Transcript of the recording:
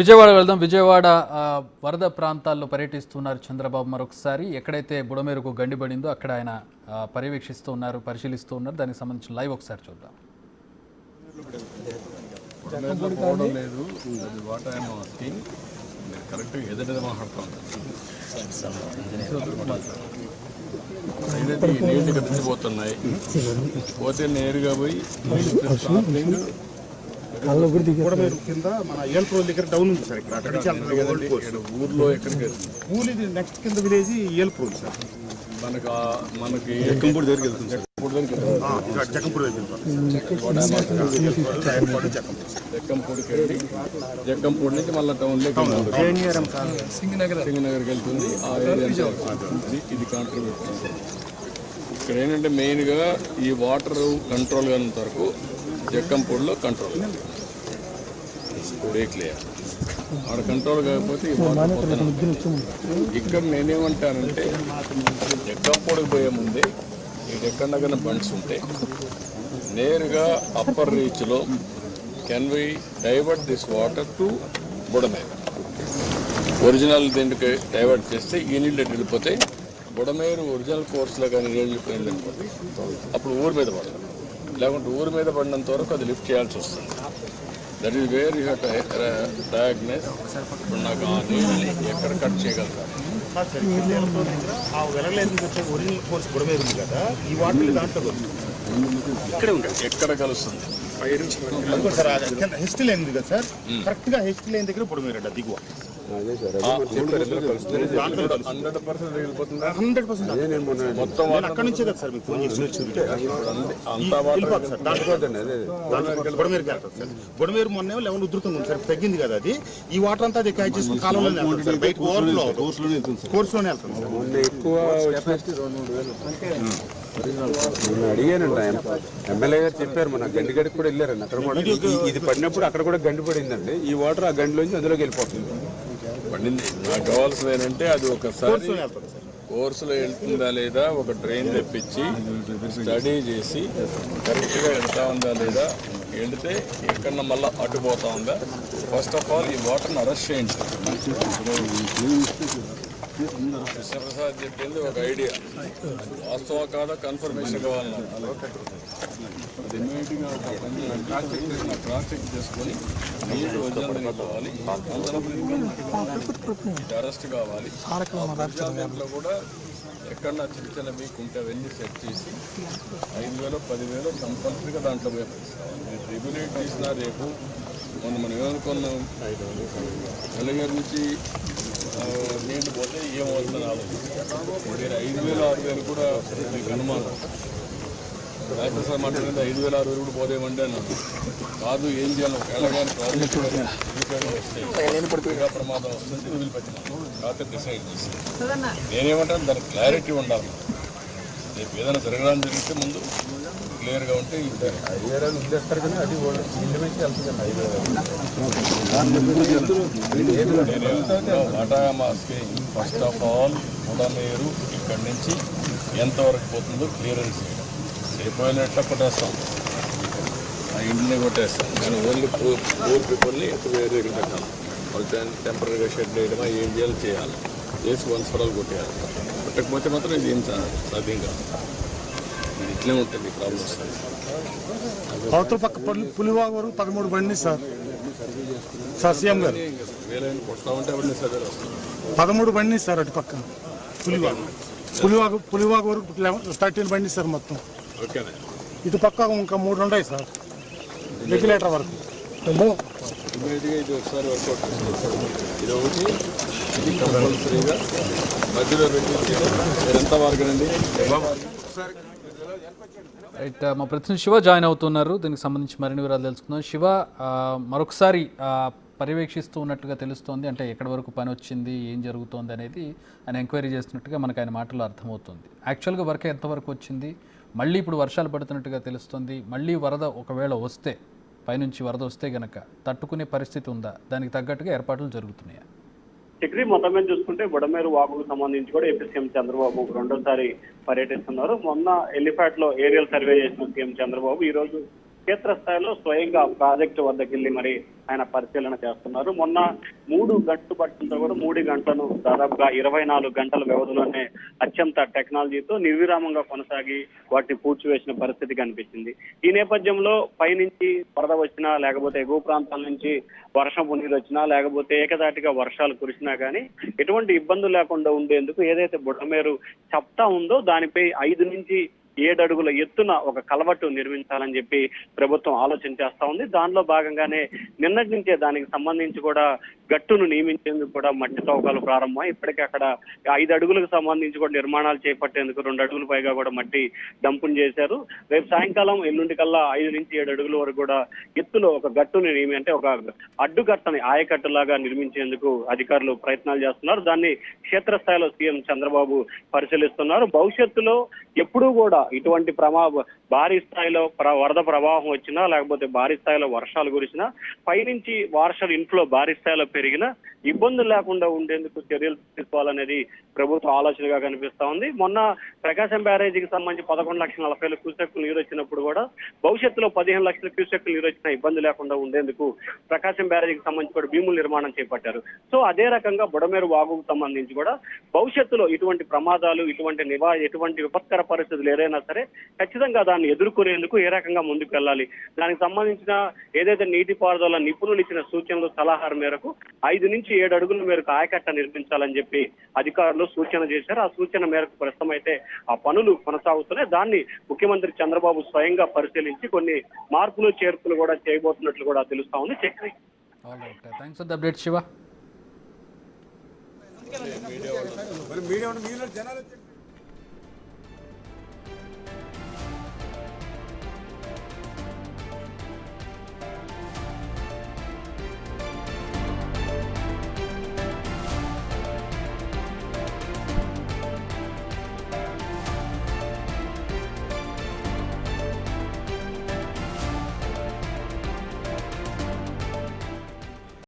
విజయవాడ వెళ్దాం. విజయవాడ వరద ప్రాంతాల్లో పర్యటిస్తున్నారు చంద్రబాబు మరొకసారి. ఎక్కడైతే బుడమేరుకు గండిపడిందో అక్కడ ఆయన పర్యవేక్షిస్తూ ఉన్నారు పరిశీలిస్తూ ఉన్నారు. దానికి సంబంధించిన లైవ్ ఒకసారి చూద్దాం. లేదు అది వాట్ ఐఎమ్ ఆస్కింగ్ మీరు కరెక్ట్గా ఎదుట మాట్లాడుతూ ఉంటారు ఏదైతే ఈ నీళ్ళు కట్టిపోతున్నాయి పోతే నేరుగా పోయి స్టార్టింగ్ మీరు కింద మన దగ్గర డౌన్ ఉంది సార్ ఇక్కడ. అక్కడ నుంచి ఊర్లో ఎక్కడికి? పూల్ ఇది నెక్స్ట్ కింద విలేజ్ ఏల్ప్రోల్ సార్. మనకు ఆ- మనకి జక్కంపూడి దగ్గరికి వెళ్తుంది సార్. జక్కంపూడి దగ్గర జక్కంపూడికి వెళ్ళి జక్కంపూడి నుంచి మళ్ళీ టౌన్లోకి సింగనగర్. సింగనగర్కి వెళ్తుంది. ఆ ఏరియా ఇది కాంట్రిబ్యూట్ ఇక్కడ ఏంటంటే మెయిన్గా ఈ వాటర్ కంట్రోల్ కానంత వరకు జక్కంపూడిలో కంట్రోల్ క్లియర్ ఆడ కంట్రోల్ కాకపోతే. ఇక్కడ నేనేమంటానంటే జక్కంపూడికి పోయే ముందే ఇది ఎక్కడ బండ్స్ ఉంటే నేరుగా upper రీచ్లో can we divert this water to Budameru original దీనికి డైవర్ట్ చేస్తే ఈ నీళ్ళు ఎటు వెళ్ళిపోతే బుడమేరు ఒరిజినల్ కోర్సులో కానీ నీళ్ళు వెళ్ళిపోయింది అనుకోండి అప్పుడు ఊరి మీద పడదు. లేకుంటే ఊరి మీద పడినంత వరకు అది లిఫ్ట్ చేయాల్సి వస్తుంది. That is where you have diagnose ఇప్పుడు నాకు ఆ నీళ్ళని ఎక్కడ కట్ చేయగలుగుతారు. ఆ వెలగలేదు వచ్చే ఒరిజినల్ కోర్స్ బుడమేరు ఉంది కదా ఈ వాటర్ దాంట్లో. ఇక్కడే ఎక్కడ కలుస్తుంది? సార్ ఆ కింద హెస్ట్ లైన్ ఉంది కదా సార్. కరెక్ట్గా హెస్ట్ లైన్ దగ్గర బుడమేరు అంట దిగువ. మొత్తం అక్కడ నుంచే కదా సార్ మీకు ఫోన్ చేసి బుడమేరు మొన్న లెవెన్ ఉధృతంగా ఉంది సార్ తగ్గింది కదా అది ఈ వాటర్ అంతా అది క్యాచ్ చేసుకుని కాలంలో బయట ఓవర్ఫ్లో కోర్సులోనే వెళ్తుంది సార్ ఎక్కువ అడిగానండి ఆయన. ఎమ్మెల్యే గారు చెప్పారు మన గండిగడికి కూడా వెళ్ళారండి అక్కడ కూడా ఇది పడినప్పుడు అక్కడ కూడా గండి పడిందండి. ఈ వాటర్ ఆ గండిలోంచి అందులోకి వెళ్ళిపోతుంది. పండింది. నాకు కావాల్సింది ఏంటంటే అది ఒకసారి కోర్సులో వెళ్తుందా లేదా ఒక ట్రైన్ తెప్పించి స్టడీ చేసి కరెక్ట్గా వెళ్తా ఉందా లేదా వెళితే ఎక్కడన్నా మళ్ళీ అటు పోతా ఉందా? ఫస్ట్ ఆఫ్ ఆల్ ఈ వాటర్ని అరెస్ట్ చేయండి. కృష్ణప్రసాద్ చెప్పింది ఒక ఐడియా అది వాస్తవం కాదా కన్ఫర్మేషన్ కావాలన్నారు అది ఇమీడియట్గా క్రాస్ చెక్ చేసుకొని నీళ్ళు వదిలిన కావాలి అందరం అరెస్ట్ కావాలి దాంట్లో కూడా ఎక్కడన్నా చిన్న చిన్న మీకు ఉంటే అవన్నీ సెట్ చేసి ఐదు వేలు పదివేలు కంపల్సరీగా దాంట్లో రెగ్యులేట్ చేసినా రేపు మొన్న మనం ఏమనుకున్నాం వెలగారి నుంచి ఆ, నీళ్ళు పోతే ఏం ఆలోచించాం మీరు ఐదు వేలు ఆరు వేలు కూడా మీకు అనుమానం డాక్టర్ సార్ మాట్లాడింది ఐదు వేల ఆరు వేలు కూడా పోదేమండి అన్నాను కాదు ఏం చేయాలి ఒకవేళ కానీ ప్రాజెక్ట్ వస్తే ప్రమాదం వస్తుంది వదిలిపెట్టినాను కాకపోతే డిసైడ్ చేసి నేనేమంటాను దానికి క్లారిటీ ఉండాలి. రేపు ఏదైనా జరగడానికి జరిగితే ముందు క్లియర్గా ఉంటే వదిలేస్తారు కానీ అది వాళ్ళు ఇల్లు నుంచి వెళ్తుందండి what asking first of all Budameru ఇక్కడి నుంచి ఎంతవరకు పోతుందో క్లియరెన్స్ చేయడం. అయిపోయినట్ల కొట్టేస్తాం. ఆ ఇంటిని కొట్టేస్తాం. కానీ ఓన్లీ పూర్ పూర్ పీపుల్ని వేరే దగ్గర పెట్టాలి. వాళ్ళు టెంపరీగా షెడ్ వేయడమా ఏం చేయాలి చేయాలి. చేసి వన్స్ ఫర్ ఆల్ కొట్టేయాలి. కొట్టకపోతే మాత్రం ఇది ఏం సాధ్యం కాదు. ఇట్లే ఉంటుంది ప్రాబ్లం వస్తుంది అవతల పక్క పులి- పులివాగ వరకు పదమూడు బండి సార్. సార్ సీఎం గారు. పదమూడు బండి సార్ అటు పక్క. పులివాగ పులివాగ పులివాగ వరకు థర్టీన్ బండి సార్ మొత్తం. ఓకేనా ఇటు పక్క ఇంకా మూడు ఉన్నాయి సార్. రెగ్యులేటర్ వరకు. ఇమీడియట్గా ఇది ఒకసారి వర్కౌట్ చేసుకోవాలి ఇది ఒకటి ఇది కంపల్సరీగా. మధ్యలో మీరు ఎంత మార్గనండి రైట్ మా ప్రతినిధి శివ జాయిన్ అవుతున్నారు. దీనికి సంబంధించి మరిన్ని వివరాలు తెలుసుకుందాం. శివ మరొకసారి పర్యవేక్షిస్తూ ఉన్నట్టుగా తెలుస్తోంది. అంటే ఎక్కడి వరకు పని వచ్చింది ఏం జరుగుతోంది అనేది ఆయన ఎంక్వైరీ చేస్తున్నట్టుగా మనకు ఆయన మాటలు అర్థమవుతుంది. యాక్చువల్గా వర్క్ ఎంతవరకు వచ్చింది మళ్ళీ ఇప్పుడు వర్షాలు పడుతున్నట్టుగా తెలుస్తుంది. మళ్ళీ వరద ఒకవేళ వస్తే పైనుంచి వరద వస్తే గనక తట్టుకునే పరిస్థితి ఉందా? దానికి తగ్గట్టుగా ఏర్పాట్లు జరుగుతున్నాయా? డిగ్రీ మొత్తం మీద చూసుకుంటే బుడమేరు వాగుకు సంబంధించి కూడా ఏపీ సీఎం చంద్రబాబు రెండోసారి పర్యటిస్తున్నారు. మొన్న ఎలిఫాట్లో ఏరియల్ సర్వే చేసిన సీఎం చంద్రబాబు ఈ రోజు క్షేత్రస్థాయిలో స్వయంగా ప్రాజెక్టు వద్దకు వెళ్ళి మరి ఆయన పరిశీలన చేస్తున్నారు. మొన్న మూడు గంటలు పట్టినంత కూడా మూడు గంటలను దాదాపుగా ఇరవై నాలుగు గంటల వ్యవధిలోనే అత్యంత టెక్నాలజీతో నిర్విరామంగా కొనసాగి వాటిని పూడ్చివేసిన పరిస్థితి కనిపించింది. ఈ నేపథ్యంలో పైనుంచి వరద వచ్చినా లేకపోతే ఎగువ ప్రాంతాల నుంచి వర్షం నీరు వచ్చినా లేకపోతే ఏకదాటిగా వర్షాలు కురిసినా కానీ ఎటువంటి ఇబ్బందులు లేకుండా ఉండేందుకు ఏదైతే బుడమేరు చెప్తా ఉందో దానిపై ఐదు నుంచి ఏడు అడుగుల ఎత్తున ఒక కలవట్టు నిర్మించాలని చెప్పి ప్రభుత్వం ఆలోచన చేస్తా ఉంది. దానిలో భాగంగానే నిన్నటి నుంచే దానికి సంబంధించి కూడా గట్టును నియమించేందుకు కూడా మట్టి తవ్వకాలు ప్రారంభం ఇప్పటికే అక్కడ ఐదు అడుగులకు సంబంధించి కూడా నిర్మాణాలు చేపట్టేందుకు రెండు అడుగులు పైగా కూడా మట్టి డంపును చేశారు. రేపు సాయంకాలం ఎల్లుండి కల్లా ఐదు నుంచి ఏడు అడుగుల వరకు కూడా ఎత్తులో ఒక గట్టుని నియమి అంటే ఒక అడ్డుకట్టని ఆయకట్టులాగా నిర్మించేందుకు అధికారులు ప్రయత్నాలు చేస్తున్నారు. దాన్ని క్షేత్రస్థాయిలో సీఎం చంద్రబాబు పరిశీలిస్తున్నారు. భవిష్యత్తులో ఎప్పుడూ కూడా ఇటువంటి ప్రమా భారీ స్థాయిలో ప్ర- వరద ప్రవాహం వచ్చినా లేకపోతే భారీ స్థాయిలో వర్షాలు కురిసినా పైనుంచి వర్షాలు ఇన్ఫ్లో భారీ స్థాయిలో పెరిగినా ఇబ్బందులు లేకుండా ఉండేందుకు చర్యలు తీసుకోవాలనేది ప్రభుత్వ ఆలోచనగా కనిపిస్తా ఉంది. మొన్న ప్రకాశం బ్యారేజీకి సంబంధించి పదకొండు లక్షల నలభై వేల క్యూసెక్కులు నీరు వచ్చినప్పుడు కూడా భవిష్యత్తులో పదిహేను లక్షల క్యూసెక్కులు నీరు వచ్చినా ఇబ్బంది లేకుండా ఉండేందుకు ప్రకాశం బ్యారేజీకి సంబంధించి కూడా భీములు నిర్మాణం చేపట్టారు. సో అదే రకంగా బుడమేరు వాగుకు సంబంధించి కూడా భవిష్యత్తులో ఇటువంటి ప్రమాదాలు ఇటువంటి నివా ఎటువంటి విపత్కర పరిస్థితులు ఏదైనా సరే ఖచ్చితంగా దాన్ని ఎదుర్కొనేందుకు ఏ రకంగా ముందుకు వెళ్ళాలి? దానికి సంబంధించిన ఏదైతే నీటిపారుదల నిపుణులు ఇచ్చిన సూచనలు సలహాల మేరకు ఐదు నుంచి ఏడు అడుగుల మేరకు ఆయకట్ట నిర్మించాలని చెప్పి అధికారులు సూచన చేశారు. ఆ సూచన మేరకు ప్రస్తుతం అయితే ఆ పనులు కొనసాగుతున్నాయి. దాన్ని ముఖ్యమంత్రి చంద్రబాబు స్వయంగా పరిశీలించి కొన్ని మార్పులు చేర్పులు కూడా చేయబోతున్నట్లు కూడా తెలుస్తా ఉంది. Chakri all right thanks for the update Shiva మరి మీడియా జనాలు